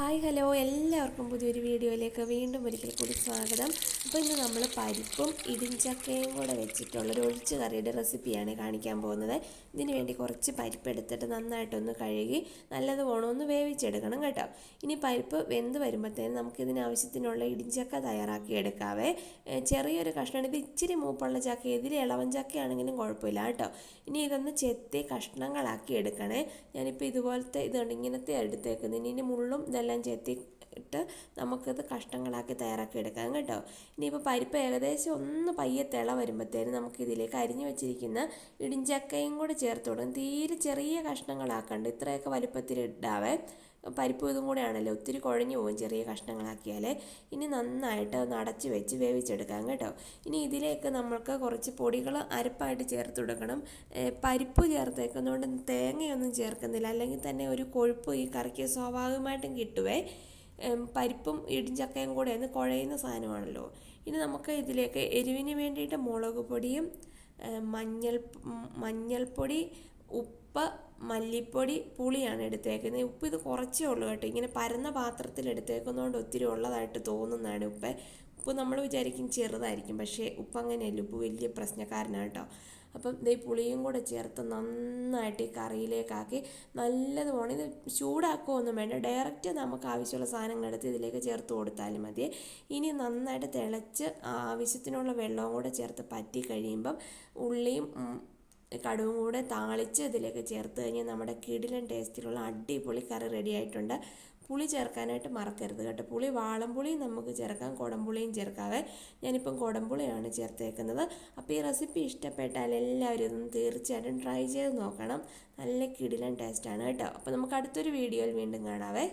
Hi hello. എല്ലാവർക്കും പുതിയൊരു വീഡിയോയിലേക്ക് വീണ്ടും ഒരിക്കൽ കൂടി സ്വാഗതം. അപ്പോൾ ഇന്ന് നമ്മൾ പരിപ്പും ഇടിഞ്ചക്കയും കൂടെ വെച്ചിട്ടുള്ള ഒരു ഒഴിച്ചു കറിയുടെ റെസിപ്പിയാണ് കാണിക്കാൻ പോകുന്നത്. ഇതിന് വേണ്ടി കുറച്ച് പരിപ്പ് എടുത്തിട്ട് നന്നായിട്ടൊന്ന് കഴുകി നല്ലതുപോലെ ഒന്ന് വേവിച്ചെടുക്കണം കേട്ടോ. ഇനി പരിപ്പ് വെന്ത് വരുമ്പോഴത്തേനും നമുക്ക് ഇതിന് ആവശ്യത്തിനുള്ള ഇടിഞ്ചക്ക തയ്യാറാക്കി എടുക്കാവേ. ചെറിയൊരു കഷ്ണം ഇത് ഇച്ചിരി മൂപ്പുള്ള ചക്ക ഇതിൽ ഇളവൻ ചക്കയാണെങ്കിലും കുഴപ്പമില്ല കേട്ടോ. ഇനി ഇതൊന്ന് ചെത്തി കഷ്ണങ്ങളാക്കി എടുക്കണേ. ഞാനിപ്പോൾ ഇതുപോലത്തെ ഇതുണ്ട് ഇങ്ങനത്തെ എടുത്തേക്കുന്നത് ഇനി ഇനി മുള്ളും ഇതെല്ലാം ചെത്തി ഇട്ട് നമുക്കിത് കഷ്ണങ്ങളാക്കി തയ്യാറാക്കി എടുക്കാം കേട്ടോ. ഇനിയിപ്പോൾ പരിപ്പ് ഏകദേശം ഒന്ന് പയ്യെ തിള വരുമ്പോഴത്തേനും നമുക്കിതിലേക്ക് അരിഞ്ഞു വെച്ചിരിക്കുന്ന ഇടിഞ്ചക്കയും കൂടെ ചേർത്ത് കൊടുക്കും. തീരെ ചെറിയ കഷ്ണങ്ങളാക്കണ്ട ഇത്രയൊക്കെ വലുപ്പത്തിൽ ഇടാവേ. പരിപ്പ് ഇതും കൂടെയാണല്ലോ ഒത്തിരി കുഴഞ്ഞു പോകും ചെറിയ കഷ്ണങ്ങളാക്കിയാൽ ഇനി നന്നായിട്ട് ഒന്ന് അടച്ച് വെച്ച് വേവിച്ചെടുക്കാം കേട്ടോ. ഇനി ഇതിലേക്ക് നമ്മൾക്ക് കുറച്ച് പൊടികൾ അരപ്പായിട്ട് ചേർത്ത് കൊടുക്കണം. പരിപ്പ് ചേർത്തേക്കുന്നതുകൊണ്ട് തേങ്ങയൊന്നും ചേർക്കുന്നില്ല. അല്ലെങ്കിൽ തന്നെ ഒരു കൊഴുപ്പ് ഈ കറിക്ക് സ്വാഭാവികമായിട്ടും കിട്ടുവേ. പരിപ്പും ഇടിഞ്ചക്കയും കൂടെ ഒന്ന് കുഴയുന്ന സാധനമാണല്ലോ. ഇനി നമുക്ക് ഇതിലേക്ക് എരിവിന് വേണ്ടിയിട്ട് മുളക് പൊടിയും മഞ്ഞൾ മഞ്ഞൾപ്പൊടി ഉപ്പ് മല്ലിപ്പൊടി പുളിയാണ് എടുത്തേക്കുന്നത്. ഉപ്പ് ഇത് കുറച്ചേ ഉള്ളൂ കേട്ടോ. ഇങ്ങനെ പരന്ന പാത്രത്തിൽ എടുത്തേക്കുന്നതുകൊണ്ട് ഒത്തിരി ഉള്ളതായിട്ട് തോന്നുന്നതാണ് ഉപ്പ്. ഉപ്പ് നമ്മൾ വിചാരിക്കും ചെറുതായിരിക്കും പക്ഷേ ഉപ്പ് അങ്ങനെയല്ല. ഉപ്പ് വലിയ പ്രശ്നക്കാരനാണ് കേട്ടോ. അപ്പം ദേ പുളിയും കൂടെ ചേർത്ത് നന്നായിട്ട് ഈ കറിയിലേക്കാക്കി നല്ലതുപോലെ ഇത് ചൂടാക്കുകയൊന്നും വേണ്ട. ഡയറക്റ്റ് നമുക്ക് ആവശ്യമുള്ള സാധനങ്ങൾ എടുത്ത് ഇതിലേക്ക് ചേർത്ത് കൊടുത്താലും മതി. ഇനി നന്നായിട്ട് തിളച്ച് ആവശ്യത്തിനുള്ള വെള്ളവും കൂടെ ചേർത്ത് പറ്റി കഴിയുമ്പം ഉള്ളിയും കടുവും കൂടെ താളിച്ച് ഇതിലേക്ക് ചേർത്ത് കഴിഞ്ഞാൽ നമ്മുടെ കിടിലൻ ടേസ്റ്റിലുള്ള അടിപൊളി കറി റെഡി ആയിട്ടുണ്ട്. പുളി ചേർക്കാനായിട്ട് മറക്കരുത് കേട്ടോ. പുളി വാളംപുളിയും നമുക്ക് ചേർക്കാം കുടംപുളിയും ചേർക്കാതെ ഞാനിപ്പം കുടംപുളിയാണ് ചേർത്തേക്കുന്നത്. അപ്പോൾ ഈ റെസിപ്പി ഇഷ്ടപ്പെട്ടാൽ എല്ലാവരും ഇതൊന്ന് തീർച്ചയായിട്ടും ട്രൈ ചെയ്ത് നോക്കണം. നല്ല കിടിലൻ ടേസ്റ്റാണ് കേട്ടോ. അപ്പോൾ നമുക്ക് അടുത്തൊരു വീഡിയോയിൽ വീണ്ടും കാണാവേ.